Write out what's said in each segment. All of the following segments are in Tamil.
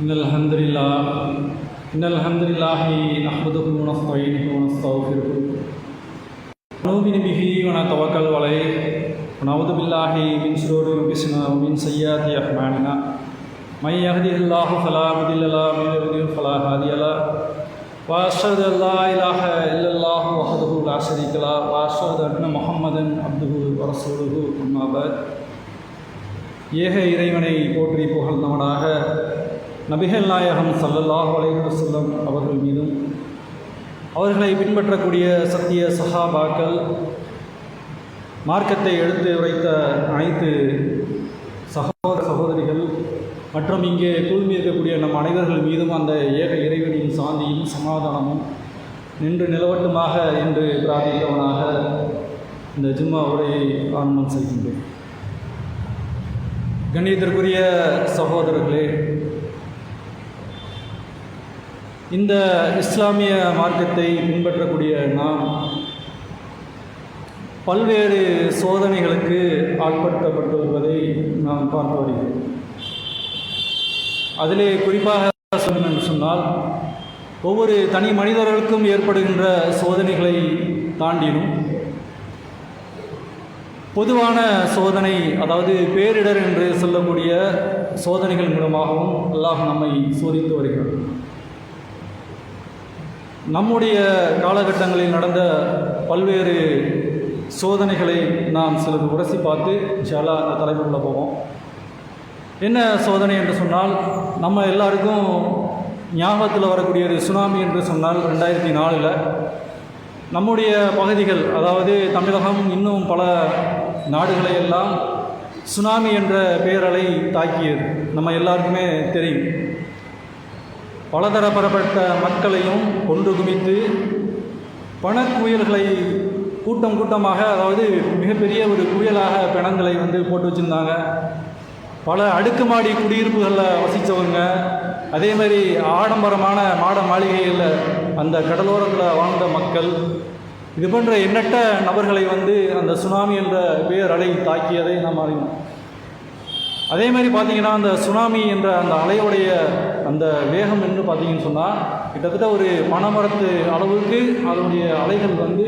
إن الحمد لله إن الحمد لله نحمده ونستعينه ونستغفره ونؤمن به ونتوكل عليه ونعوذ بالله من شرور أنفسنا ومن سيئات أعمالنا من يهده الله فلا مضل له ومن يضلل فلا هادي له وأشهد أن لا إله إلا الله وحده لا شريك له وأشهد أن محمدا عبده ورسوله أما بعد ஏக இறைவனை போற்றி புகழ்ந்தவனாக நபிகள் நாயகம் சல்லல்லாஹ் அலைஹி செல்லம் அவர்கள் மீதும் அவர்களை பின்பற்றக்கூடிய சத்திய சஹாபாக்கள் மார்க்கத்தை எடுத்து உரைத்த அனைத்து சகோதர சகோதரிகள் மற்றும் இங்கே குழுமி இருக்கக்கூடிய நம் அனைவர்கள் மீதும் அந்த ஏக இறைவனின் சாந்தியும் சமாதானமும் நின்று நிலவட்டுமாக என்று பிரார்த்தித்தவனாக இந்த ஜும்மா உரையை ஆரம்பம் செய்கின்றேன். கண்ணியத்திற்குரிய சகோதரர்களே இந்த இஸ்லாமிய மார்க்கத்தை பின்பற்றக்கூடிய நாம் பல்வேறு சோதனைகளுக்கு ஆட்படுத்தப்பட்டு வருவதை நாம் பார்த்து வருகிறோம். அதிலே குறிப்பாக சொல்லணும் என்று சொன்னால் ஒவ்வொரு தனி மனிதர்களுக்கும் ஏற்படுகின்ற சோதனைகளை தாண்டினும் பொதுவான சோதனை அதாவது பேரிடர் என்று சொல்லக்கூடிய சோதனைகள் மூலமாகவும் அல்லாஹ் நம்மை சோதித்து வருகிறோம் நம்முடைய காலகட்டங்களில் நடந்த பல்வேறு சோதனைகளை நாம் சிலது உரசி பார்த்து ஜலா அந்த தலைப்புக்குள்ளே போவோம். என்ன சோதனை என்று சொன்னால் நம்ம எல்லாருக்கும் ஞாபகத்தில் வரக்கூடியது சுனாமி என்று சொன்னால் ரெண்டாயிரத்தி நாலில் நம்முடைய பகுதிகள் அதாவது தமிழகம் இன்னும் பல நாடுகளை எல்லாம் சுனாமி என்ற பேரலை தாக்கியது. நம்ம எல்லாருக்குமே தெரியும். பலதரப்பரப்பட்ட மக்களையும் கொண்டு குமித்து பணக்குயல்களை கூட்டம் கூட்டமாக அதாவது மிகப்பெரிய ஒரு குயலாக பிணங்களை வந்து போட்டு வச்சுருந்தாங்க. பல அடுக்குமாடி குடியிருப்புகளில் வசித்தவங்க அதே மாதிரி ஆடம்பரமான மாட மாளிகைகளில் அந்த கடலோரத்தில் வாழ்ந்த மக்கள் இது போன்ற எண்ணற்ற நபர்களை வந்து அந்த சுனாமி என்ற பேரலை தாக்கியதை நாம் அறிவோம். அதே மாதிரி பார்த்தீங்கன்னா அந்த சுனாமி என்ற அந்த அலையுடைய அந்த வேகம் என்று பார்த்தீங்கன்னு சொன்னால் கிட்டத்தட்ட ஒரு பனைமரத்து அளவுக்கு அதனுடைய அலைகள் வந்து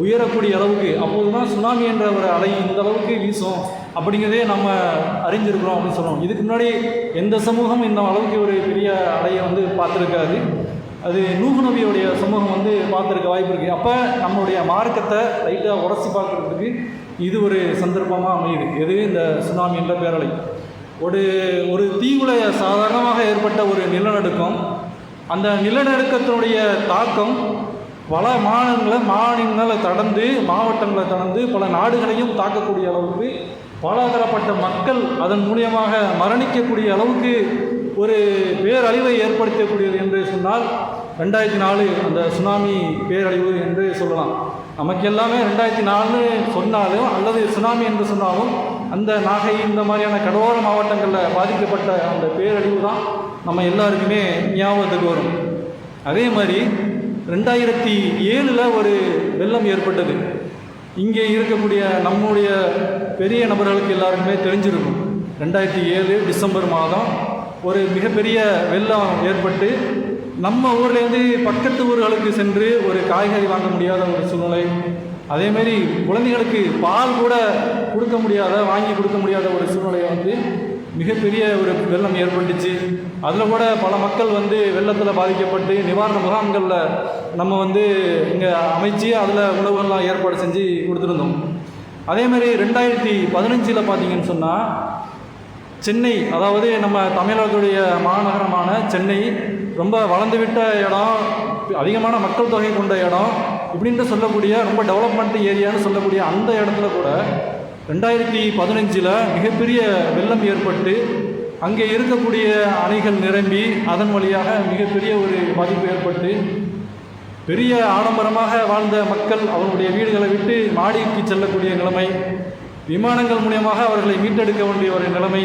உயரக்கூடிய அளவுக்கு அப்போது தான் சுனாமி என்ற ஒரு அலை இந்த அளவுக்கு வீசும் அப்படிங்கிறதே நம்ம அறிஞ்சிருக்கிறோம் அப்படின்னு சொல்லுவோம் இதுக்கு முன்னாடி எந்த சமூகம் இந்த அளவுக்கு ஒரு பெரிய அலையை வந்து பார்த்துருக்காது. அது நூகு நபியோடைய சமூகம் வந்து பார்த்துருக்க வாய்ப்பு இருக்குது அப்போ நம்மளுடைய மார்க்கத்தை லைட்டாக உரசி பார்க்குறதுக்கு இது ஒரு சந்தர்ப்பமாக அமையுது. எது இந்த சுனாமி என்ற பேரலை. ஒரு ஒரு தீவுல சாதாரணமாக ஏற்பட்ட ஒரு நிலநடுக்கம். அந்த நிலநடுக்கத்தினுடைய தாக்கம் பல மாநிலங்களை மாநிலங்களை கடந்து மாவட்டங்களை கடந்து பல நாடுகளையும் தாக்கக்கூடிய அளவுக்கு பலதரப்பட்ட மக்கள் அதன் மூலியமாக மரணிக்கக்கூடிய அளவுக்கு ஒரு பேரழிவை ஏற்படுத்தக்கூடியது என்று சொன்னால் ரெண்டாயிரத்தி நாலு அந்த சுனாமி பேரழிவு என்று சொல்லலாம். நமக்கு எல்லாமே ரெண்டாயிரத்தி நாலுன்னு சொன்னாலும் அல்லது சுனாமி என்று சொன்னாலும் அந்த நாகை இந்த மாதிரியான கடலோர மாவட்டங்களில் பாதிக்கப்பட்ட அந்த பேரழிவு தான் நம்ம எல்லாருக்குமே ஞாபகத்துக்கு வரும். அதே மாதிரி ரெண்டாயிரத்தி ஏழில் ஒரு வெள்ளம் ஏற்பட்டது. இங்கே இருக்கக்கூடிய நம்முடைய பெரிய நபர்களுக்கு எல்லாருக்குமே தெரிஞ்சிருக்கும். ரெண்டாயிரத்தி ஏழு டிசம்பர் மாதம் ஒரு மிகப்பெரிய வெள்ளம் ஏற்பட்டு நம்ம ஊர்லேருந்து பக்கத்து ஊர்களுக்கு சென்று ஒரு காய்கறி வாங்க முடியாத ஒரு சூழ்நிலை. அதேமாரி குழந்தைகளுக்கு பால் கூட கொடுக்க முடியாத வாங்கி கொடுக்க முடியாத ஒரு சூழ்நிலையை வந்து மிகப்பெரிய ஒரு வெள்ளம் ஏற்பட்டுச்சு. அதில் கூட பல மக்கள் வந்து வெள்ளத்தில் பாதிக்கப்பட்டு நிவாரண முகாம்களில் நம்ம வந்து இங்கே அமைச்சு அதில் உணவுகள்லாம் ஏற்பாடு செஞ்சு கொடுத்துருந்தோம். அதேமாதிரி ரெண்டாயிரத்தி பதினஞ்சில் பார்த்தீங்கன்னு சொன்னால் சென்னை அதாவது நம்ம தமிழகத்துடைய மாநகரமான சென்னை ரொம்ப வளர்ந்துவிட்ட இடம் அதிகமான மக்கள் தொகை கொண்ட இடம் இப்படின்னு சொல்லக்கூடிய ரொம்ப டெவலப்மெண்ட் ஏரியான்னு சொல்லக்கூடிய அந்த இடத்துல கூட ரெண்டாயிரத்தி பதினஞ்சில் மிகப்பெரிய வெள்ளம் ஏற்பட்டு அங்கே இருக்கக்கூடிய அணைகள் நிரம்பி அதன் வழியாக மிகப்பெரிய ஒரு பாதிப்பு ஏற்பட்டு பெரிய ஆடம்பரமாக வாழ்ந்த மக்கள் அவர்களுடைய வீடுகளை விட்டு மாடிக்கு செல்லக்கூடிய நிலைமை விமானங்கள் மூலியமாக அவர்களை மீட்டெடுக்க வேண்டிய ஒரு நிலைமை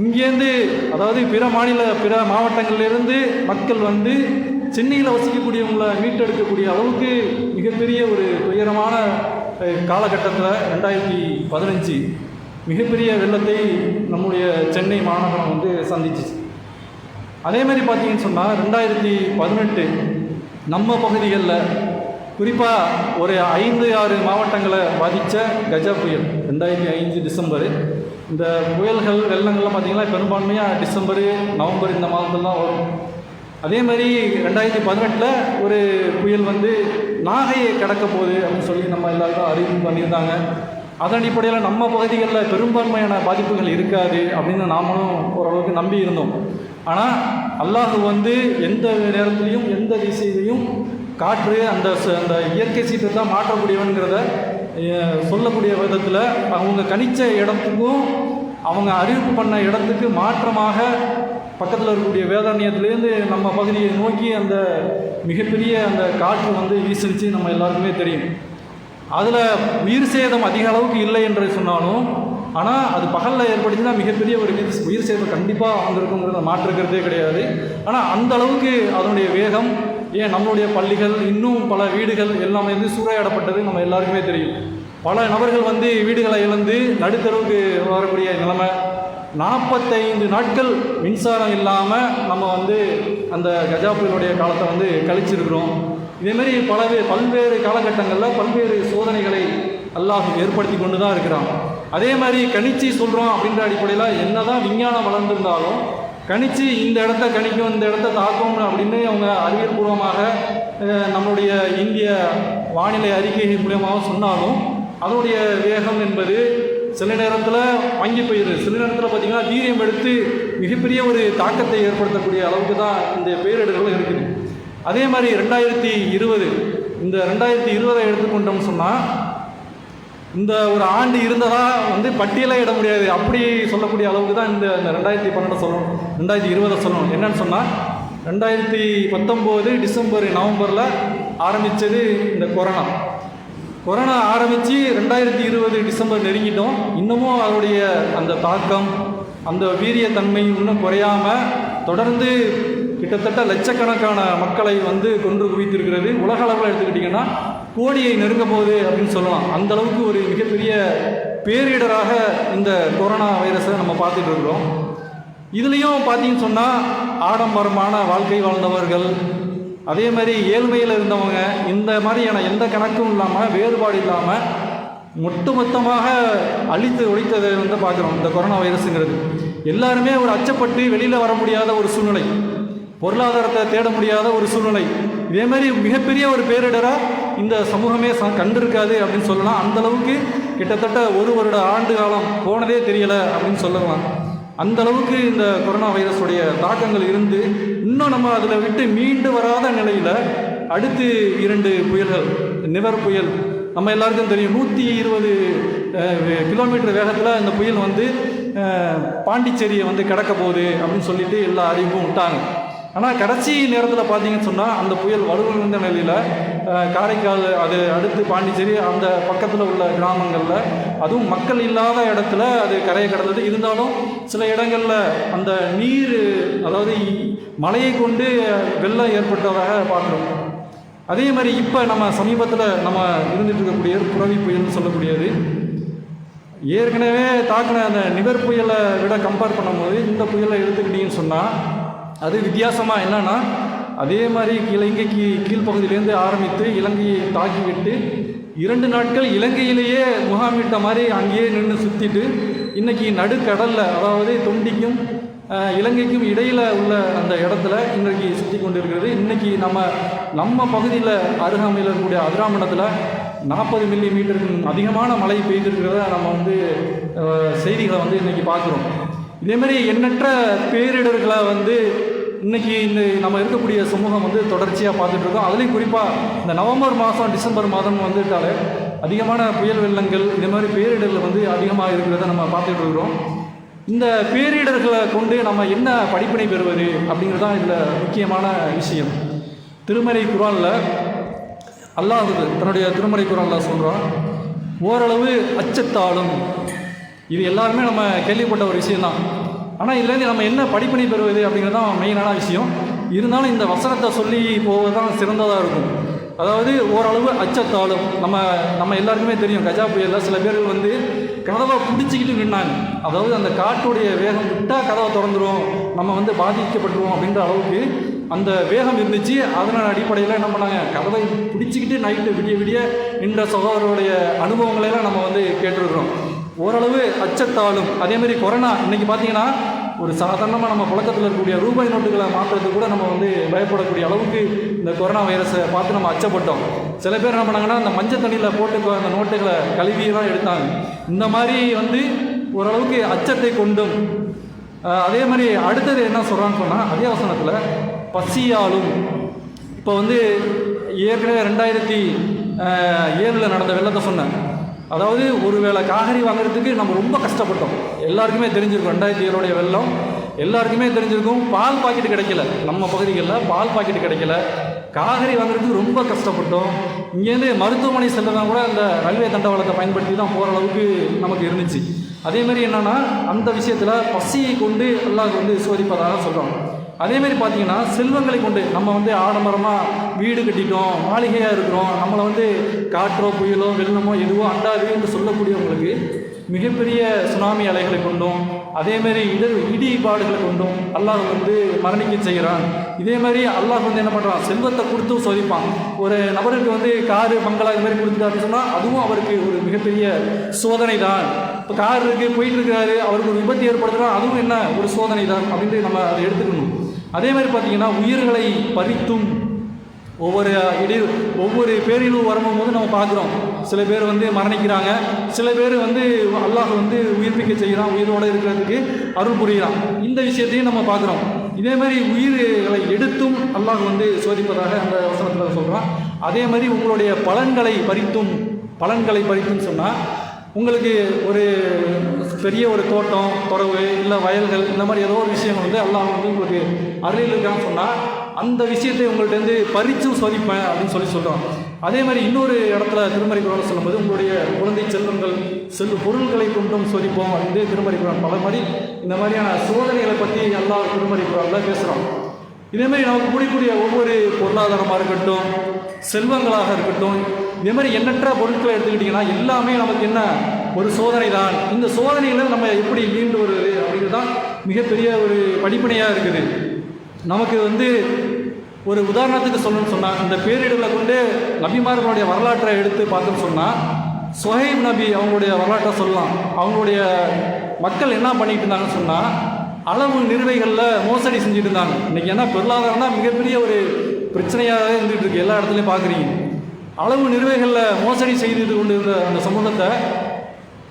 இங்கேருந்து அதாவது பிற மாநில பிற மாவட்டங்களிலிருந்து மக்கள் வந்து சென்னையில் வசிக்கக்கூடியவங்களை மீட்டெடுக்கக்கூடிய அளவுக்கு மிகப்பெரிய ஒரு துயரமான காலகட்டத்தில் ரெண்டாயிரத்தி பதினஞ்சு மிகப்பெரிய வெள்ளத்தை நம்முடைய சென்னை மாநகரம் வந்து சந்திச்சிச்சு. அதே மாதிரி பார்த்தீங்கன்னு சொன்னால் ரெண்டாயிரத்தி பதினெட்டு நம்ம பகுதிகளில் குறிப்பாக ஒரு ஐந்து ஆறு மாவட்டங்களை பாதித்த கஜா புயல் ரெண்டாயிரத்தி ஐந்து டிசம்பர் இந்த புயல்கள் வெள்ளங்கள்லாம் பார்த்தீங்கன்னா பெரும்பான்மையாக டிசம்பரு நவம்பர் இந்த மாதத்தில் தான் வரும். அதே மாதிரி ரெண்டாயிரத்தி பதினெட்டில் ஒரு புயல் வந்து நாகையை கடக்க போகுது அப்படின்னு சொல்லி நம்ம எல்லாருக்கும் அறிவிப்பு பண்ணியிருந்தாங்க. அதன் அடிப்படையில் நம்ம பகுதிகளில் பெரும்பான்மையான பாதிப்புகள் இருக்காது அப்படின்னு நாமளும் ஓரளவுக்கு நம்பி இருந்தோம். ஆனால் அல்லாஹ் வந்து எந்த நேரத்துலையும் எந்த திசையிலையும் காற்று அந்த ச- அந்த இயற்கை சீற்றை தான் மாற்றக்கூடியவன்கிறத சொல்லக்கூடிய விதத்தில் அவங்க கணிச்ச இடத்துக்கும் அவங்க அறிவிப்பு பண்ண இடத்துக்கு மாற்றமாக பக்கத்தில் இருக்கக்கூடிய வேதாரண்யத்துலேருந்து நம்ம பகுதியை நோக்கி அந்த மிகப்பெரிய அந்த காற்று வந்து வீசிடுச்சு நம்ம எல்லாருக்குமே தெரியும். அதில் உயிர் சேதம் அதிக அளவுக்கு இல்லை என்று சொன்னாலும் ஆனால் அது பகலில் ஏற்படுத்தினா மிகப்பெரிய ஒரு உயிர் உயிர் சேதம் கண்டிப்பாக வந்திருக்குங்கிறத மாற்றுக்கிறதே கிடையாது. ஆனால் அந்த அளவுக்கு அதனுடைய வேகம் ஏன் நம்மளுடைய பள்ளிகள் இன்னும் பல வீடுகள் எல்லாமே வந்து சூறையாடப்பட்டது நம்ம எல்லாருக்குமே தெரியும். பல நபர்கள் வந்து வீடுகளை இழந்து நடுத்தருவுக்கு வரக்கூடிய நிலைமை. நாற்பத்தைந்து நாட்கள் மின்சாரம் இல்லாமல் நம்ம வந்து அந்த கஜா புயலுடைய காலத்தை வந்து கழிச்சிருக்கிறோம். இதேமாரி பலவே பல்வேறு காலகட்டங்களில் பல்வேறு சோதனைகளை அல்லாஹ் ஏற்படுத்தி கொண்டு தான் இருக்கிறான். அதே மாதிரி கணிச்சு சொல்கிறோம் அப்படின்ற அடிப்படையில் என்னதான் விஞ்ஞானம் வளர்ந்துருந்தாலும் கணித்து இந்த இடத்த கணிக்கும் இந்த இடத்த தாக்கும் அப்படின்னு அவங்க அறிவியல் பூர்வமாக நம்மளுடைய இந்திய வானிலை அறிக்கை மூலியமாக சொன்னாலும் அதனுடைய வேகம் என்பது சில நேரத்தில் வங்கி போயிடுது. சில நேரத்தில் பார்த்தீங்கன்னா தீரியம் எடுத்து மிகப்பெரிய ஒரு தாக்கத்தை ஏற்படுத்தக்கூடிய அளவுக்கு தான் இந்த பேரிடர்கள் இருக்குது. அதே மாதிரி ரெண்டாயிரத்தி இருபது இந்த ரெண்டாயிரத்தி இருபதை எடுத்துக்கொண்டோம்னு சொன்னால் இந்த ஒரு ஆண்டு இருந்ததா வந்து பட்டியலே இட முடியாது. அப்படி சொல்லக்கூடிய அளவுக்கு தான் இந்த ரெண்டாயிரத்தி பன்னெண்டை சொல்லணும். ரெண்டாயிரத்தி இருபதை சொல்லணும். என்னன்னு சொன்னால் ரெண்டாயிரத்தி பத்தொம்போது டிசம்பர் நவம்பரில் ஆரம்பித்தது இந்த கொரோனா. கொரோனா ஆரம்பித்து ரெண்டாயிரத்தி இருபது டிசம்பர் நெருங்கிட்டோம். இன்னமும் அதனுடைய அந்த தாக்கம் அந்த வீரியத்தன்மை இன்னும் குறையாம தொடர்ந்து கிட்டத்தட்ட லட்சக்கணக்கான மக்களை வந்து கொன்று குவித்திருக்கிறது. உலக அளவில் எடுத்துக்கிட்டிங்கன்னா கோடியை நெருங்க போகுது அப்படின்னு சொல்லலாம். அந்த அளவுக்கு ஒரு மிகப்பெரிய பேரிடராக இந்த கொரோனா வைரஸை நம்ம பார்த்துட்டு இருக்கிறோம். இதுலேயும் பார்த்தீங்கன்னு சொன்னால் ஆடம்பரமான வாழ்க்கை வாழ்ந்தவர்கள் அதே மாதிரி ஏழ்மையில் இருந்தவங்க இந்த மாதிரியான எந்த கணக்கும் இல்லாமல் வேறுபாடு இல்லாமல் ஒட்டுமொத்தமாக அழித்து ஒழித்ததை வந்து பார்க்குறோம் இந்த கொரோனா வைரஸுங்கிறது. எல்லாருமே ஒரு அச்சப்பட்டு வெளியில் வர முடியாத ஒரு சூழ்நிலை. பொருளாதாரத்தை தேட முடியாத ஒரு சூழ்நிலை. இதே மாதிரி மிகப்பெரிய ஒரு பேரிடராக இந்த சமூகமே ச கண்டிருக்காது அப்படின்னு சொல்லலாம். அந்த அளவுக்கு கிட்டத்தட்ட ஒரு வருட ஆண்டு காலம் போனதே தெரியலை அப்படின்னு சொல்லலாம். அந்த அளவுக்கு இந்த கொரோனா வைரஸுடைய தாக்கங்கள் இருந்து இன்னும் நம்ம அதில் விட்டு மீண்டு வராத நிலையில் அடுத்து இரண்டு புயல்கள் நிவர் புயல். நம்ம எல்லாருக்கும் தெரியும் நூற்றி இருபது கிலோமீட்டர் வேகத்தில் இந்த புயல் வந்து பாண்டிச்சேரியை வந்து கிடக்க போகுது அப்படின்னு சொல்லிட்டு எல்லா அறிவும் விட்டாங்க. ஆனால் கடைசி நேரத்தில் பார்த்தீங்கன்னு சொன்னால் அந்த புயல் வலுவிழந்த நிலையில் காரைக்கால் அது அடுத்து பாண்டிச்சேரி அந்த பக்கத்தில் உள்ள கிராமங்களில் அதுவும் மக்கள் இல்லாத இடத்துல அது கரையை கடந்தது. இருந்தாலும் சில இடங்களில் அந்த நீர் அதாவது மழையை கொண்டு வெள்ளம் ஏற்பட்டதாக பார்க்குறோம். அதே மாதிரி இப்போ நம்ம சமீபத்தில் நம்ம இருந்துட்டு இருக்கக்கூடிய புறவி புயல்னு சொல்லக்கூடியது ஏற்கனவே தாக்கின அந்த நிவர் புயலை விட கம்பேர் பண்ணும்போது இந்த புயலை எடுத்துக்கிட்டீங்கன்னு சொன்னால் அது வித்தியாசமாக என்னன்னா அதே மாதிரி இலங்கைக்கு கீழ்ப்பகுதியிலேருந்து ஆரம்பித்து இலங்கையை தாக்கிவிட்டு இரண்டு நாட்கள் இலங்கையிலேயே முகாமிட்ட மாதிரி அங்கேயே நின்று சுற்றிட்டு இன்னைக்கு நடுக்கடலில் அதாவது தொண்டிக்கும் இலங்கைக்கும் இடையில் உள்ள அந்த இடத்துல இன்றைக்கு சுற்றி கொண்டிருக்கிறது. இன்றைக்கி நம்ம நம்ம பகுதியில் அருகாமையில் இருக்கக்கூடிய அதிராமணத்தில் நாற்பது மில்லி மீட்டருக்கு அதிகமான மழை பெய்திருக்கிறத நம்ம வந்து செய்திகளை வந்து இன்றைக்கி பார்க்குறோம். இதேமாரி எண்ணற்ற பேரிடர்களை வந்து இன்னைக்கு இந்த நம்ம இருக்கக்கூடிய சமூகம் வந்து தொடர்ச்சியாக பார்த்துட்டு இருக்கோம். அதுலேயும் குறிப்பாக இந்த நவம்பர் மாதம் டிசம்பர் மாதம் வந்துட்டாலே அதிகமான புயல் வெள்ளங்கள் இதே மாதிரி பேரிடர்கள் வந்து அதிகமாக இருக்கிறத நம்ம பார்த்துட்டு இருக்கிறோம். இந்த பேரிடர்களை கொண்டு நம்ம என்ன படிப்பினை பெறுவது அப்படிங்கிறது தான் இதில் முக்கியமான விஷயம். திருமறை குரானில் அல்லாஹ் தன்னுடைய திருமறை குரானில் சொல்கிறோம் ஓரளவு அச்சத்தாலும் இது எல்லாருமே நம்ம கேள்விப்பட்ட ஒரு விஷயம்தான். ஆனால் இதுலேருந்து நம்ம என்ன படிப்பினை பெறுவது அப்படிங்கிறது தான் மெயினான விஷயம். இருந்தாலும் இந்த வசனத்தை சொல்லி போவது தான் சிறந்ததாக இருக்கும். அதாவது ஓரளவு அச்சத்தாலும் நம்ம நம்ம எல்லாருக்குமே தெரியும் கஜா புயலில் சில பேர்கள் வந்து கதவை பிடிச்சிக்கிட்டு நின்னாங்க. அதாவது அந்த காட்டுடைய வேகம் விட்டால் கதவை திறந்துடும் நம்ம வந்து பாதிக்கப்பட்டுருவோம் அப்படின்ற அளவுக்கு அந்த வேகம் இருந்துச்சு. அதனால் அடிப்படையில் என்ன பண்ணாங்க? கதவை பிடிச்சிக்கிட்டு நைட்டு விடிய விடிய நின்ற சகோதரருடைய அனுபவங்களெல்லாம் நம்ம வந்து கேட்டிருக்கிறோம். ஓரளவு அச்சத்தாலும் அதேமாதிரி கொரோனா இன்றைக்கி பார்த்தீங்கன்னா ஒரு சாதாரணமாக நம்ம புழக்கத்தில் இருக்கக்கூடிய ரூபாய் நோட்டுகளை மாற்றுறதுக்கு கூட நம்ம வந்து பயப்படக்கூடிய அளவுக்கு இந்த கொரோனா வைரஸை பார்த்து நம்ம அச்சப்பட்டோம். சில பேர் என்ன பண்ணாங்கன்னா அந்த மஞ்சள் தண்ணியில் போட்டு அந்த நோட்டுகளை கழுவியெல்லாம் எடுத்தாங்க. இந்த மாதிரி வந்து ஓரளவுக்கு அச்சத்தை கொண்டும் அதே மாதிரி அடுத்தது என்ன சொல்கிறான்னு சொன்னால் அதே பசியாலும் இப்போ வந்து ஏற்கனவே ரெண்டாயிரத்தி ஏழில் நடந்த வெள்ளத்தை சொன்னேன். அதாவது ஒரு வேளை காய்கறி வாங்குறதுக்கு நம்ம ரொம்ப கஷ்டப்பட்டோம். எல்லாருக்குமே தெரிஞ்சிருக்கும் ரெண்டாயிரத்தி ஏழுடைய வெள்ளம். எல்லாருக்குமே தெரிஞ்சிருக்கும் பால் பாக்கெட் கிடைக்கல. நம்ம பகுதிகளில் பால் பாக்கெட் கிடைக்கல. காய்கறி வாங்குறதுக்கு ரொம்ப கஷ்டப்பட்டோம். இங்கேருந்து மருத்துவமனை செல்லதான் கூட அந்த ரயில்வே தண்டவாளத்தை பயன்படுத்தி தான் போகிற அளவுக்கு நமக்கு இருந்துச்சு. அதே மாதிரி அந்த விஷயத்தில் பசியை கொண்டு அல்லாஹ் வந்து சோதிப்பதாக சொல்கிறோம் அதேமாரி பார்த்தீங்கன்னா செல்வங்களை கொண்டு நம்ம வந்து ஆடம்பரமாக வீடு கட்டிட்டோம் மாளிகையாக இருக்கிறோம் நம்மளை வந்து காற்றோ புயலோ வெள்ளமோ எதுவோ அண்டாது என்று சொல்லக்கூடியவங்களுக்கு மிகப்பெரிய சுனாமி அலைகளை கொண்டும் அதேமாரி இடர் இடிபாடுகளை கொண்டும் அல்லாஹ் வந்து மரணிக்க செய்கிறான். இதே மாதிரி அல்லாஹ் வந்து என்ன பண்ணுறான் செல்வத்தை கொடுத்தும் சோதிப்பான். ஒரு நபருக்கு வந்து காரு பங்களா இது மாதிரி கொடுத்துட்டாருன்னு சொன்னால் அதுவும் அவருக்கு ஒரு மிகப்பெரிய சோதனை தான் இப்போ கார் இருக்குது போயிட்டுருக்காரு அவருக்கு ஒரு விபத்து ஏற்படுத்துகிறா அதுவும் என்ன? ஒரு சோதனை தான் அப்படின்ட்டு நம்ம அதை எடுத்துக்கணும். அதே மாதிரி பார்த்தீங்கன்னா உயிர்களை பறித்தும் ஒவ்வொரு இடி ஒவ்வொரு பேரிலும் வரும்போது நம்ம பார்க்குறோம். சில பேர் வந்து மரணிக்கிறாங்க. சில பேர் வந்து அல்லாஹ் வந்து உயிர்ப்பிக்க செய்கிறான் உயிரோடு இருக்கிறதுக்கு அருள் புரிகிறான். இந்த விஷயத்தையும் நம்ம பார்க்குறோம். இதே மாதிரி உயிர்களை எடுத்தும் அல்லாஹ் வந்து சோதிப்பதாக அந்த வசனத்தில் சொல்கிறான் அதே மாதிரி உங்களுடைய பலன்களை பறித்தும் பலன்களை பறித்தும் சொன்னால் உங்களுக்கு ஒரு பெரிய ஒரு தோட்டம் துறவு இல்லை வயல்கள் இந்த மாதிரி ஏதோ ஒரு விஷயம் வந்து எல்லாம் வந்து உங்களுக்கு அருளில் இருக்கான்னு சொன்னால் அந்த விஷயத்தை உங்கள்கிட்ட பறிச்சும் சோதிப்பேன் அப்படின்னு சொல்லி சொல்கிறோம் அதே மாதிரி இன்னொரு இடத்துல திருமறை குரான் சொல்லும்போது உங்களுடைய குழந்தை செல்வங்கள் செல்வ பொருள்களை கொண்டும் சோதிப்போம் அப்படின்னு திருமறை குரான் பல மாதிரி இந்த மாதிரியான சோதனைகளை பற்றி எல்லா திருமறை குரானில் பேசுகிறோம் இதேமாதிரி நமக்கு பிடிக்கூடிய ஒவ்வொரு பொருளாதாரமாக இருக்கட்டும் செல்வங்களாக இருக்கட்டும் இதே மாதிரி எண்ணற்ற பொருட்களை எடுத்துக்கிட்டிங்கன்னா எல்லாமே நமக்கு என்ன ஒரு சோதனை தான் இந்த சோதனைகளை நம்ம எப்படி மீண்டு வருவது அப்படிங்கிறது தான் மிகப்பெரிய ஒரு படிப்பனையாக இருக்குது. நமக்கு வந்து ஒரு உதாரணத்துக்கு சொல்லணும்னு சொன்னால் இந்த பேரிடர்களை கொண்டு நபிமார்களுடைய வரலாற்றை எடுத்து பார்த்தோம்னு சொன்னால் சுஹைப் நபி அவங்களுடைய வரலாற்றை சொல்லலாம். அவங்களுடைய மக்கள் என்ன பண்ணிட்டு இருந்தாங்கன்னு சொன்னால் அளவு நிறுவைகளில் மோசடி செஞ்சுட்டு இருந்தாங்க. இன்றைக்கி என்ன பொருளாதாரம் தான் மிகப்பெரிய ஒரு பிரச்சனையாகவே இருந்துகிட்டு இருக்கு. எல்லா இடத்துலையும் பார்க்குறீங்க அளவு நிறுவைகளில் மோசடி செய்து கொண்டு இருந்த அந்த சமூகத்தை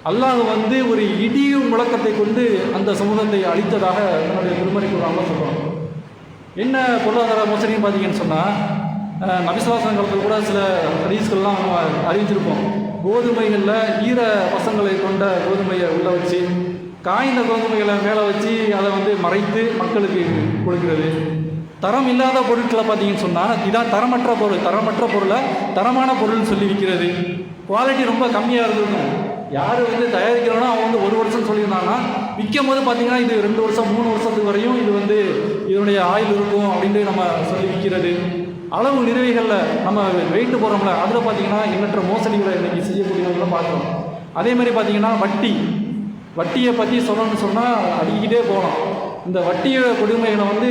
அல்லாஹ் வந்து ஒரு இடியும் முழக்கத்தை கொண்டு அந்த சமூகத்தை அழித்ததாக தன்னுடைய திருமறை குரான்ல சொல்கிறோம் என்ன பொருளாதார மோசடின்னு பார்த்தீங்கன்னு சொன்னால் நபிசுவாசன காலத்தில் கூட சில ஹரீஸ்கள்லாம் நம்ம அறிவிச்சிருப்போம் கோதுமைகளில் ஈர பசங்களை கொண்ட கோதுமையை உள்ளே வச்சு காய்ந்த கோதுமைகளை மேலே வச்சு அதை வந்து மறைத்து மக்களுக்கு கொடுக்கிறது. தரம் இல்லாத பொருட்களை பார்த்தீங்கன்னு சொன்னால் இதான் தரமற்ற பொருள் தரமற்ற பொருளை தரமான பொருள்னு சொல்லி விற்கிறது குவாலிட்டி ரொம்ப கம்மியாக இருந்திருக்கும் யார் வந்து தயாரிக்கிறானோ அவன் வந்து ஒரு வருஷம் சொல்லியிருந்தாங்கன்னா விற்கும் போது பார்த்தீங்கன்னா இது ரெண்டு வருஷம் மூணு வருஷத்துக்கு வரையும் இது வந்து இதனுடைய ஆயில் இருக்கும் அப்படின்ட்டு நம்ம சொல்லி விற்கிறது. அளவு நிறுவைகளில் நம்ம வெயிட்டு போகிறோம்ல அதில் பார்த்தீங்கன்னா எண்ணற்ற மோசடிகளை இன்றைக்கி செய்யக்கூடியவங்கள பார்க்குறோம். அதே மாதிரி பார்த்தீங்கன்னா வட்டி. வட்டியை பற்றி சொல்லணும்னு சொன்னால் அடிக்கிட்டே போகலாம். இந்த வட்டியோட கொடுமைகளை வந்து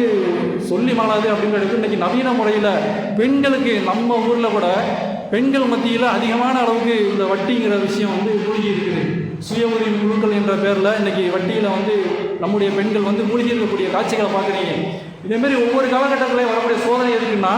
சொல்லி மாளாது அப்படிங்கிறது இன்றைக்கி நவீன முறையில் பெண்களுக்கு நம்ம ஊரில் கூட பெண்கள் மத்தியில் அதிகமான அளவுக்கு இந்த வட்டிங்கிற விஷயம் வந்து மூழ்கி இருக்குது சுய உதவி குழுக்கள் என்ற பேரில் இன்றைக்கி வட்டியில் வந்து நம்முடைய பெண்கள் வந்து மூழ்கி இருக்கக்கூடிய காட்சிகளை பார்க்குறீங்க. இதேமாரி ஒவ்வொரு காலகட்டத்திலையும் வரக்கூடிய சோதனை எதுக்குன்னா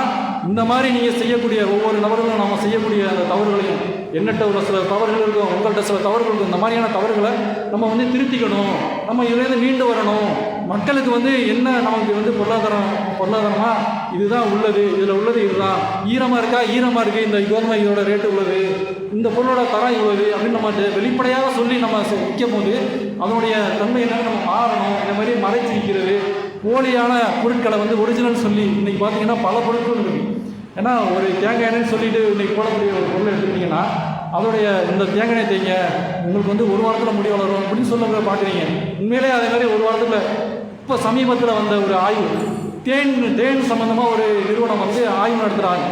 இந்த மாதிரி நீங்கள் செய்யக்கூடிய ஒவ்வொரு நபர்களும் நம்ம செய்யக்கூடிய அந்த தவறுகளையும் எண்ணற்ற ஒரு சில தவறுகள் இருக்கும் உங்கள்கிட்ட சில தவறுகள் இருக்கும் இந்த மாதிரியான தவறுகளை நம்ம வந்து திருத்திக்கணும். நம்ம இதுலேருந்து மீண்டு வரணும். மக்களுக்கு வந்து என்ன நமக்கு வந்து பொருளாதாரம் பொருளாதாரமாக இதுதான் உள்ளது. இதில் உள்ளது இதுதான். ஈரமாக இருக்கா? ஈரமாக இருக்குது இந்த கோதுமை இதோட ரேட்டு உள்ளது. இந்த பொருளோட தரம் இவ்வளவு அப்படின்னு நம்ம வெளிப்படையாக சொல்லி நம்ம விற்கும் போது அதனுடைய தன்மை என்னன்னு நம்ம மாறணும். இந்த மாதிரி மறைச்சு விற்கிறது. போலியான பொருட்களை வந்து ஒரிஜினல் சொல்லி இன்றைக்கி பார்த்தீங்கன்னா பல பொருட்கள் இருக்குது. ஏன்னா ஒரு தேங்காய் எண்ணெய்னு சொல்லிட்டு இன்னைக்கு போடக்கூடிய ஒரு பொருள் எடுத்துக்கிட்டிங்கன்னா அதோடைய இந்த தேங்காய் எண்ணெய் உங்களுக்கு வந்து ஒரு வாரத்தில் முடி வளரும் அப்படின்னு சொல்ல பார்க்குறீங்க. உண்மையிலே அதே மாதிரி ஒரு வாரத்தில் இப்போ சமீபத்தில் வந்த ஒரு ஆய்வு. தேன் தேன் சம்மந்தமாக ஒரு நிறுவனம் வந்து ஆய்வு நடத்துகிறாங்க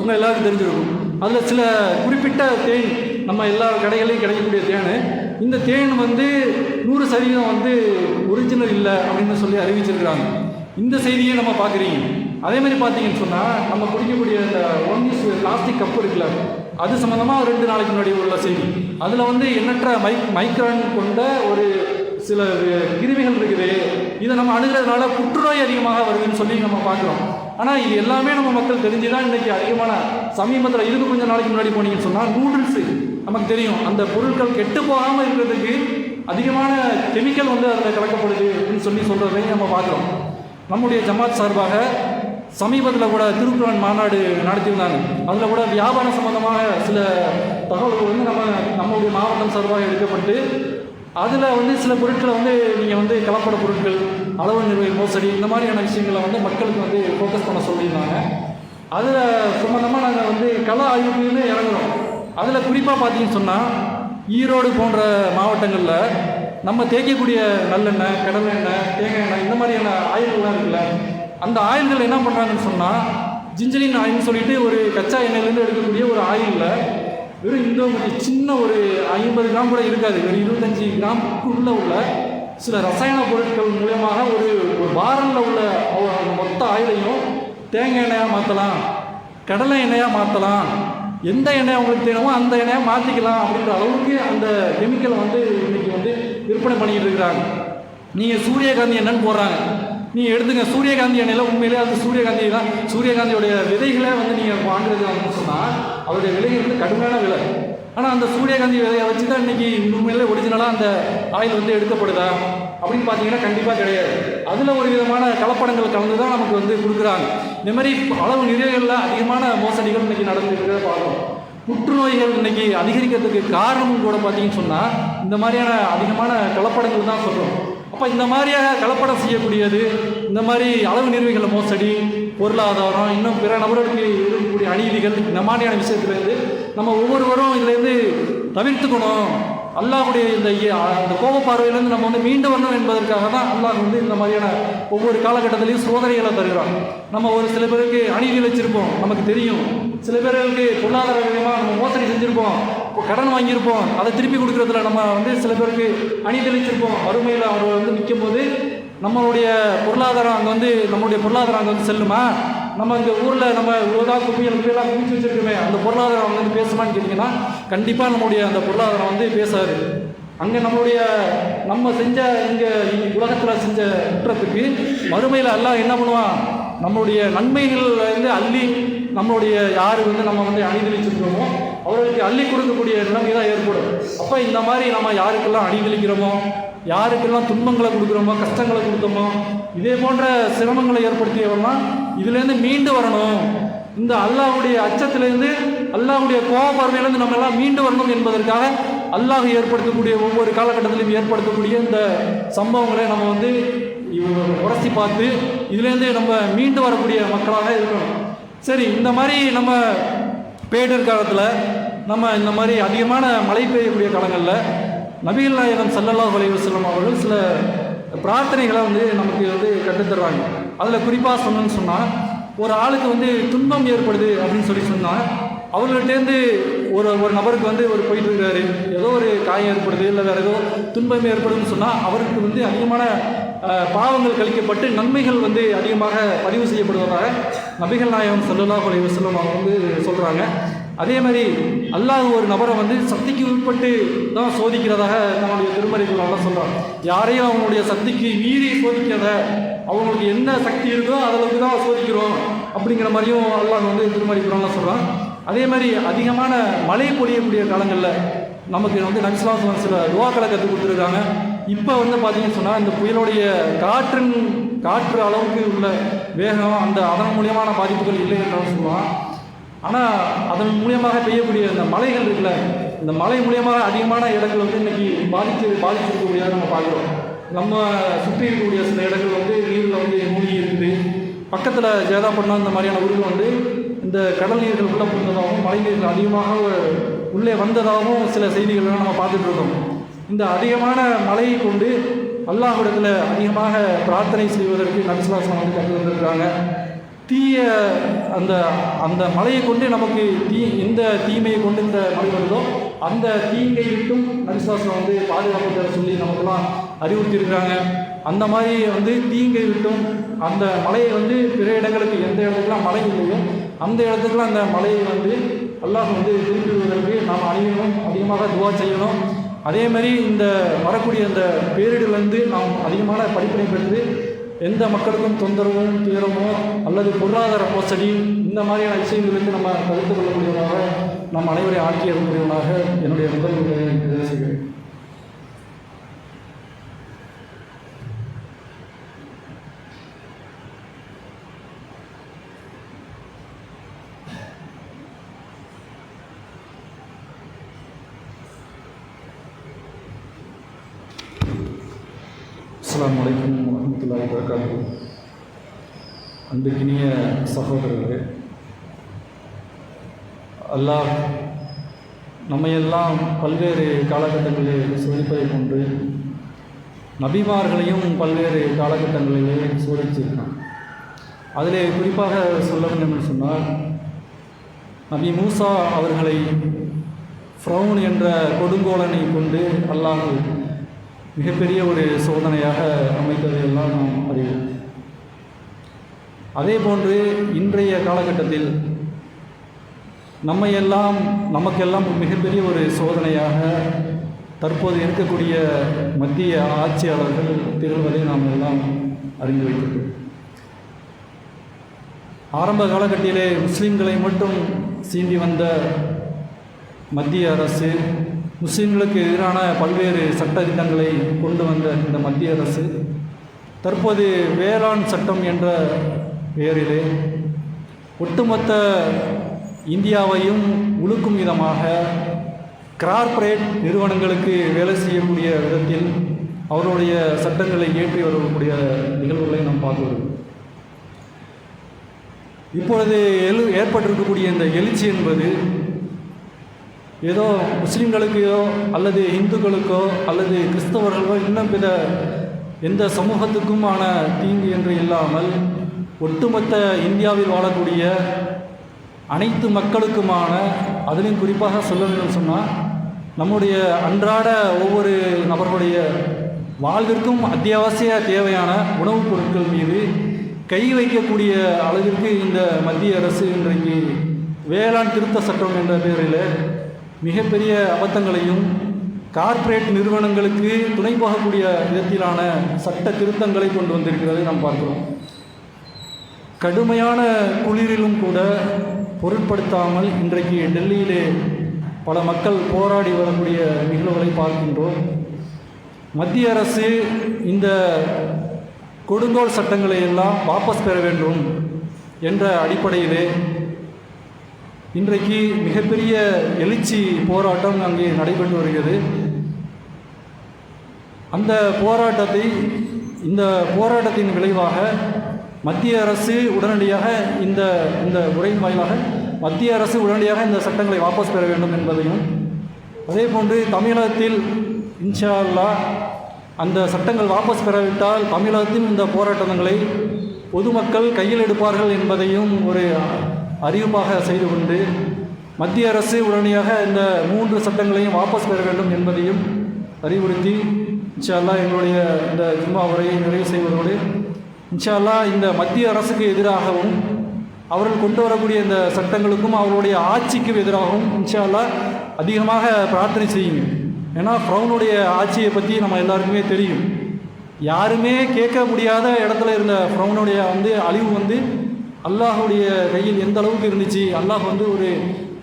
உங்கள் எல்லாருக்கும் தெரிஞ்சிருக்கும். அதில் சில குறிப்பிட்ட தேன் நம்ம எல்லா கடைகளையும் கிடைக்கக்கூடிய தேன் இந்த தேன் வந்து நூறு சதவீதம் வந்து ஒரிஜினல் இல்லை அப்படின்னு சொல்லி அறிவிச்சிருக்கிறாங்க. இந்த செய்தியை நம்ம பார்க்குறீங்க. அதே மாதிரி பார்த்தீங்கன்னு சொன்னால் நம்ம குடிக்கக்கூடிய இந்த ஒன் யூஸ் பிளாஸ்டிக் கப் இருக்குல்ல அது சம்மந்தமாக ரெண்டு நாளைக்கு முன்னாடி உள்ள செய்தி. அதில் வந்து எண்ணற்ற மைக் மைக்ரான் கொண்ட ஒரு சில கிருமிகள் இருக்குது. இதை நம்ம அணுகிறதுனால புற்றுநோய் அதிகமாக வருதுன்னு சொல்லி நம்ம பார்க்குறோம். ஆனால் இது எல்லாமே நம்ம மக்கள் தெரிஞ்சு தான் இன்றைக்கி அதிகமான சமீபத்தில் இதுக்கு கொஞ்சம் நாளைக்கு முன்னாடி போனீங்கன்னு சொன்னால் நூடுல்ஸு நமக்கு தெரியும். அந்த பொருட்கள் கெட்டு போகாமல் இருக்கிறதுக்கு அதிகமான கெமிக்கல் வந்து அதில் கலக்கப்படுது அப்படின்னு சொல்லி சொல்கிறதையும் நம்ம பார்க்குறோம். நம்முடைய ஜமாத் சார்பாக சமீபத்தில் கூட திருக்குறள் மாநாடு நடத்தியிருந்தாங்க. அதில் கூட வியாபாரம் சம்பந்தமாக சில தகவல்கள் வந்து நம்ம நம்முடைய மாவட்டம் சார்பாக எடுக்கப்பட்டு அதில் வந்து சில பொருட்களை வந்து நீங்கள் வந்து கலப்பட பொருட்கள் அளவு நிர்வகி மோசடி இந்த மாதிரியான விஷயங்களை வந்து மக்களுக்கு வந்து ஃபோக்கஸ் பண்ண சொல்லியிருந்தாங்க. அதில் சம்மந்தமாக நாங்கள் வந்து கள ஆய்வுக்குன்னு இறங்குறோம். அதில் குறிப்பாக பார்த்தீங்கன்னு சொன்னால் ஈரோடு போன்ற மாவட்டங்களில் நம்ம தேய்க்கக்கூடிய நல்லெண்ணெய் கடலெண்ணெய் தேங்காய் எண்ணெய் இந்த மாதிரியான ஆயில்கள்லாம் இருக்குல்ல அந்த ஆயில்கள் என்ன பண்ணுறாங்கன்னு சொன்னால் ஜிஞ்சலின் ஆயில்னு சொல்லிட்டு ஒரு கச்சா எண்ணெயிலேருந்து எடுக்கக்கூடிய ஒரு ஆயிலில் வெறும் இந்த ஒரு சின்ன ஒரு ஐம்பது கிராம் கூட இருக்காது. ஒரு இருபத்தஞ்சி கிராமுக்குள்ளே உள்ள சில ரசாயன பொருட்கள் மூலயமாக ஒரு ஒரு பாரலில் உள்ள அந்த மொத்த ஆயுதையும் தேங்காய் எண்ணெயாக மாற்றலாம் கடலை எண்ணெயாக மாற்றலாம் எந்த எண்ணெய் உங்களுக்கு தேணுமோ அந்த எண்ணெயை மாற்றிக்கலாம் அப்படின்ற அளவுக்கு அந்த கெமிக்கலை வந்து இன்றைக்கி வந்து விற்பனை பண்ணிக்கிட்டு இருக்கிறாங்க. நீங்கள் சூரியகாந்தி என்னன்னு போடுறாங்க. நீங்கள் எடுத்துங்க சூரியகாந்தி எண்ணெயில் உண்மையிலே அது சூரியகாந்தி தான். சூரியகாந்தியோடைய விதைகளை வந்து நீங்கள் வாங்குறது அப்படின்னு சொன்னால் அதோடைய விலை வந்து கடுமையான விலை. ஆனால் அந்த சூரியகாந்தி விலையை வச்சு தான் இன்றைக்கி உண்மையிலே ஒரிஜினலாக அந்த ஆயில் வந்து எடுக்கப்படுதா அப்படின்னு பார்த்தீங்கன்னா கண்டிப்பாக கிடையாது. அதில் ஒரு விதமான கலப்படங்கள் கலந்து தான் நமக்கு வந்து கொடுக்குறாங்க. இந்த மாதிரி அளவு நிறைகளில் அதிகமான மோசடிகள் இன்றைக்கி நடந்துட்டு இருக்கிறத புற்றுநோய்கள் இன்னைக்கு அதிகரிக்கிறதுக்கு காரணமும் கூட பார்த்தீங்கன்னு சொன்னால் இந்த மாதிரியான அதிகமான கலப்படங்கள் தான் சொல்கிறோம் அப்போ இந்த மாதிரியாக கலப்படம் செய்யக்கூடியது இந்த மாதிரி அளவு நிறுவைகளை மோசடி பொருளாதாரம் இன்னும் பிற நபர்களுக்கு இருக்கக்கூடிய அநீதிகள் இந்த மாதிரியான விஷயத்துலேருந்து நம்ம ஒவ்வொருவரும் இதுலேருந்து தவிர்த்துக்கணும். அல்லாஹுடைய இந்த அந்த கோப பார்வையிலேருந்து நம்ம வந்து மீண்டு வரணும் என்பதற்காக தான் அல்லாஹ் வந்து இந்த மாதிரியான ஒவ்வொரு காலகட்டத்திலையும் சோதனைகளை தருகிறோம் நம்ம ஒரு சில பேருக்கு அநீதி வச்சிருப்போம் நமக்கு தெரியும். சில பேர்களுக்கு பொருளாதார விதமாக நம்ம மோசடி செஞ்சுருப்போம் கடன் வாங்கியிருப்போம் அதை திருப்பி கொடுக்குறதுல நம்ம வந்து சில பேருக்கு அணிதளிச்சிருப்போம் இழைச்சிருப்போம் வறுமையில் அவர் வந்து நிற்கும் போது நம்மளுடைய பொருளாதாரம் அங்கே வந்து நம்மளுடைய பொருளாதாரம் அங்கே வந்து செல்லுமா? நம்ம இங்கே ஊரில் நம்ம இவ்வளோதான் குப்பியல் குப்பையெல்லாம் குவிச்சு வச்சிருக்கோமே அந்த பொருளாதாரம் அங்கே வந்து பேசுமான்னு கேட்டிங்கன்னா கண்டிப்பாக நம்மளுடைய அந்த பொருளாதாரம் வந்து பேசாது. அங்கே நம்மளுடைய நம்ம செஞ்ச இங்கே உலகத்தில் செஞ்ச குற்றத்துக்கு மறுமையில் எல்லாம் என்ன பண்ணுவான்? நம்மளுடைய நன்மைகள் வந்து அள்ளி நம்மளுடைய யார் வந்து நம்ம வந்து அணிதளிச்சிருக்கோமோ அவர்களுக்கு அள்ளி கொடுக்கக்கூடிய நிலைமை தான் ஏற்படும். அப்போ இந்த மாதிரி நம்ம யாருக்கெல்லாம் அணிவிழிக்கிறோமோ யாருக்கெல்லாம் துன்பங்களை கொடுக்குறோமோ கஷ்டங்களை கொடுத்தோமோ இதே போன்ற சிரமங்களை ஏற்படுத்தியவெல்லாம் இதுலேருந்து மீண்டு வரணும். இந்த அல்லாஹுடைய அச்சத்திலேருந்து அல்லாஹுடைய கோபார்வையிலேருந்து நம்ம எல்லாம் மீண்டு வரணும் என்பதற்காக அல்லாஹ் ஏற்படுத்தக்கூடிய ஒவ்வொரு காலகட்டத்திலும் ஏற்படுத்தக்கூடிய இந்த சம்பவங்களை நம்ம வந்து உரசி பார்த்து இதுலேருந்து நம்ம மீண்டு வரக்கூடிய மக்களாக இருக்கணும். சரி இந்த மாதிரி நம்ம பேடர் காலத்தில் நம்ம இந்த மாதிரி அதிகமான மழை பெய்யக்கூடிய காலங்களில் நபிகள் நாயகம் ஸல்லல்லாஹு அலைஹி அவர்கள் சில பிரார்த்தனைகளை வந்து நமக்கு வந்து கற்றுத்தருவாங்க அதில் குறிப்பாக சொன்னோன்னு சொன்னால் ஒரு ஆளுக்கு வந்து துன்பம் ஏற்படுது அப்படின்னு சொல்லி சொன்னால் அவர்கள்ட்டேருந்து ஒரு ஒரு நபருக்கு வந்து ஒரு போயிட்டு இருக்காரு ஏதோ ஒரு காயம் ஏற்படுது இல்லை வேறு ஏதோ துன்பம் ஏற்படுதுன்னு சொன்னால் அவருக்கு வந்து அதிகமான பாவங்கள் கழிக்கப்பட்டு நன்மைகள் வந்து அதிகமாக பதிவு செய்யப்படுவதாக நபிகள் நாயகம் ஸல்லல்லாஹு கொலை வசலம் அவங்க வந்து சொல்கிறாங்க அதே மாதிரி அல்லாஹ் ஒரு நபரை வந்து சக்திக்கு உட்பட்டு தான் சோதிக்கிறதாக நம்மளுடைய திருமறை குரான்ல சொல்கிறான் யாரையும் அவங்களுடைய சக்திக்கு மீறி சோதிக்கிறத அவங்களுக்கு என்ன சக்தி இருக்கோ அதளவுக்கு தான் சோதிக்கிறோம் அப்படிங்கிற மாதிரியும் அல்லாஹ் வந்து திருமறை குரான்ல சொல்கிறான் அதே மாதிரி அதிகமான மழை பொழியக்கூடிய காலங்களில் நமக்கு வந்து நக்சலாம் சில துவாக்களை கற்றுக் கொடுத்துருக்காங்க. இப்போ வந்து பார்த்தீங்கன்னு சொன்னால் இந்த புயலுடைய காற்றின் காற்று அளவுக்கு உள்ள வேகம் அந்த அதன் மூலியமான பாதிப்புகள் இல்லை என்றாலும் சொல்லலாம். ஆனால் அதன் மூலியமாக பெய்யக்கூடிய இந்த மலைகள் இருக்குல்ல இந்த மலை மூலியமாக அதிகமான இடங்கள் வந்து இன்னைக்கு பாதித்து பாதிச்சிருக்கக்கூடியதாக நம்ம பார்க்குறோம். நம்ம சுற்றி இருக்கக்கூடிய சில இடங்கள் வந்து நீரில் வந்து மூழ்கி இருக்குது. பக்கத்தில் ஜேதாப்பட்டினம் இந்த மாதிரியான ஊர்கள் வந்து இந்த கடல் நீர்கள் உள்ள புகுந்ததாகவும் மழை நீர்கள் அதிகமாக உள்ளே வந்ததாகவும் சில செய்திகள்லாம் நம்ம பார்த்துட்டு இருக்கோம் இந்த அதிகமான மழையை கொண்டு அல்லாஹிடத்தில் அதிகமாக பிரார்த்தனை செய்வதற்கு நபிசுலாசனம் வந்து கற்று வந்திருக்காங்க தீய அந்த அந்த மலையை கொண்டு நமக்கு தீ எந்த தீமையை கொண்டு இந்த மழை வருதோ அந்த தீங்கை விட்டும் நபிசாசனம் வந்து பாதுகாப்பு சொல்லி நமக்கெல்லாம் அறிவுறுத்தியிருக்கிறாங்க அந்த மாதிரி வந்து தீங்கை விட்டும் அந்த மலையை வந்து பிற இடங்களுக்கு எந்த இடத்துக்குலாம் மழை இல்லையோ அந்த இடத்துக்குலாம் அந்த மலையை வந்து அல்லாஹ் வந்து திருப்பிடுவதற்கு நாம் அனைவரும் அதிகமாக துவா செய்யணும். அதே மாதிரி இந்த வரக்கூடிய இந்த பேரிடர்லேருந்து நாம் அதிகமான படிப்பினை பெற்று எந்த மக்களுக்கும் தொந்தரவும் துயரமோ அல்லது பொருளாதார மோசடி இந்த மாதிரியான விஷயங்களுக்கு நம்ம தவிர்த்து கொள்ளக்கூடியவனாக நம் அனைவரை ஆக்கி இருக்கக்கூடியவனாக என்னுடைய முதல் செய்கிறேன். அஸ்லாம் அலைக்கும் வரமத்துல்லா வரகாத்து அன்புக்கினிய சகோதரர்களே அல்லாஹ் நம்மையெல்லாம் பல்வேறு காலகட்டங்களில் சோதிப்பதை கொண்டு நபிமார்களையும் பல்வேறு காலகட்டங்களிலே சோதிச்சிருக்கான். அதிலே குறிப்பாக சொல்ல வேண்டும் என்று சொன்னால் நபி மூசா அவர்களை ஃப்ரௌன் என்ற கொடுங்கோலனை கொண்டு அல்லாஹ் மிகப்பெரிய ஒரு சோதனையாக அமைத்ததை எல்லாம் நாம் அறிவோம். அதே போன்று இன்றைய காலகட்டத்தில் நம்மையெல்லாம் நமக்கெல்லாம் மிகப்பெரிய ஒரு சோதனையாக தற்போது இருக்கக்கூடிய மத்திய ஆட்சியாளர்கள் திகழ்வதை நாம் எல்லாம் அறிந்து வைத்திருக்கிறோம். ஆரம்ப காலகட்டத்திலே முஸ்லீம்களை மட்டும் சீண்டி வந்த மத்திய அரசு முஸ்லீம்களுக்கு எதிரான பல்வேறு சட்ட திட்டங்களை கொண்டு வந்த இந்த மத்திய அரசு தற்போது வேளாண் சட்டம் என்ற பெயரிலே ஒட்டுமொத்த இந்தியாவையும் உழுக்கும் விதமாக கார்ப்பரேட் நிறுவனங்களுக்கு வேலை செய்யக்கூடிய விதத்தில் அவருடைய சட்டங்களை ஏற்றி வரக்கூடிய நிகழ்வுகளை நாம் பார்த்து வருகிறோம் இப்பொழுது எழு ஏற்பட்டிருக்கக்கூடிய இந்த எழுச்சி என்பது ஏதோ முஸ்லீம்களுக்கோ அல்லது இந்துக்களுக்கோ அல்லது கிறிஸ்தவர்களோ இன்னும் பிற எந்த சமூகத்துக்குமான தீங்கு என்று இல்லாமல் ஒட்டுமொத்த இந்தியாவில் வாழக்கூடிய அனைத்து மக்களுக்குமான அதிலும் குறிப்பாக சொல்ல வேண்டும் சொன்னால் நம்முடைய அன்றாட ஒவ்வொரு நபர்களுடைய வாழ்விற்கும் அத்தியாவசிய தேவையான உணவுப் பொருட்கள் மீது கை வைக்கக்கூடிய அளவிற்கு இந்த மத்திய அரசு இன்றைக்கு வேளாண் திருத்த சட்டம் என்ற பெயரில் மிகப்பெரிய அபத்தங்களையும் கார்ப்பரேட் நிறுவனங்களுக்கு துணை போகக்கூடிய விதத்திலான சட்ட திருத்தங்களை கொண்டு வந்திருக்கிறதை நாம் பார்க்கிறோம். கடுமையான குளிரிலும் கூட பொருட்படுத்தாமல் இன்றைக்கு டெல்லியிலே பல மக்கள் போராடி வரக்கூடிய நிகழ்வுகளை பார்க்கின்றோம். மத்திய அரசு இந்த கொடுங்கோல் சட்டங்களை எல்லாம் வாபஸ் பெற வேண்டும் என்ற அடிப்படையிலே இன்றைக்கு மிகப்பெரிய எழுச்சி போராட்டம் அங்கே நடைபெற்று வருகிறது. அந்த போராட்டத்தை இந்த போராட்டத்தின் விளைவாக மத்திய அரசு உடனடியாக இந்த இந்த உரையின் வாயிலாக மத்திய அரசு உடனடியாக இந்த சட்டங்களை வாபஸ் பெற வேண்டும் என்பதையும் அதே போன்று தமிழகத்தில் இன்ஷா அல்லாஹ் அந்த சட்டங்கள் வாபஸ் பெறவிட்டால் தமிழகத்தில் இந்த போராட்டங்களை பொதுமக்கள் கையில் எடுப்பார்கள் என்பதையும் ஒரு அறிவிப்பாக செய்து கொண்டு மத்திய அரசு உடனடியாக இந்த மூன்று சட்டங்களையும் வாபஸ் பெற வேண்டும் என்பதையும் அறிவுறுத்தி இன்ஷா எங்களுடைய இந்த ஜும்மா உரையை நிறைவு செய்வதோடு இன்ஷா அல்லாஹ் இந்த மத்திய அரசுக்கு எதிராகவும் அவர்கள் கொண்டு வரக்கூடிய இந்த சட்டங்களுக்கும் அவர்களுடைய ஆட்சிக்கும் எதிராகவும் இன்ஷால்லா அதிகமாக பிரார்த்தனை செய்யுங்க ஏன்னா ஃப்ரௌனுடைய ஆட்சியை பற்றி நம்ம எல்லாருக்குமே தெரியும். யாருமே கேட்க முடியாத இடத்துல இருந்த ஃப்ரௌனுடைய வந்து அழிவு வந்து அல்லாஹுடைய கையில் எந்த அளவுக்கு இருந்துச்சு? அல்லாஹ் வந்து ஒரு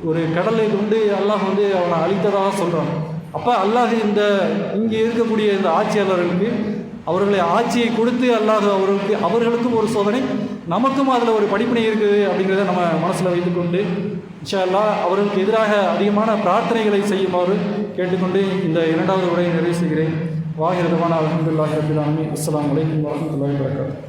ஒரு கடலை கொண்டு அல்லாஹ் வந்து அவனை அழித்ததாக சொல்கிறான் அப்போ அல்லாஹ் இந்த இங்கே இருக்கக்கூடிய இந்த ஆட்சியாளர்களுக்கு அவர்களை ஆட்சியை கொடுத்து அல்லாஹ் அவர்களுக்கு அவர்களுக்கும் ஒரு சோதனை நமக்கும் அதில் ஒரு படிப்பினை இருக்குது அப்படிங்கிறத நம்ம மனசில் வைத்துக்கொண்டு இன்ஷா அல்லாஹ் அவர்களுக்கு எதிராக அதிகமான பிரார்த்தனைகளை செய்யுமாறு கேட்டுக்கொண்டு இந்த இரண்டாவது உரையை நிறைவு செய்கிறேன். வாகிரதமான அலமதுல்லாஹி ரபில் அஸ்லாம் வலைக்கம் அலைக்கும் வரமத்துல்லாஹி